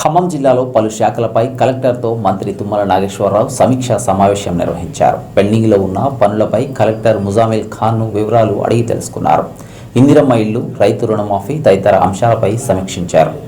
ఖమ్మం జిల్లాలో పలు శాఖలపై కలెక్టర్తో మంత్రి తుమ్మల నాగేశ్వరరావు సమీక్షా సమావేశం నిర్వహించారు. పెండింగ్లో ఉన్న పనులపై కలెక్టర్ ముజామిల్ ఖాన్ను వివరాలు అడిగి తెలుసుకున్నారు. ఇందిరమ్మ ఇల్లు రైతు రుణమాఫీ తదితర అంశాలపై సమీక్షించారు.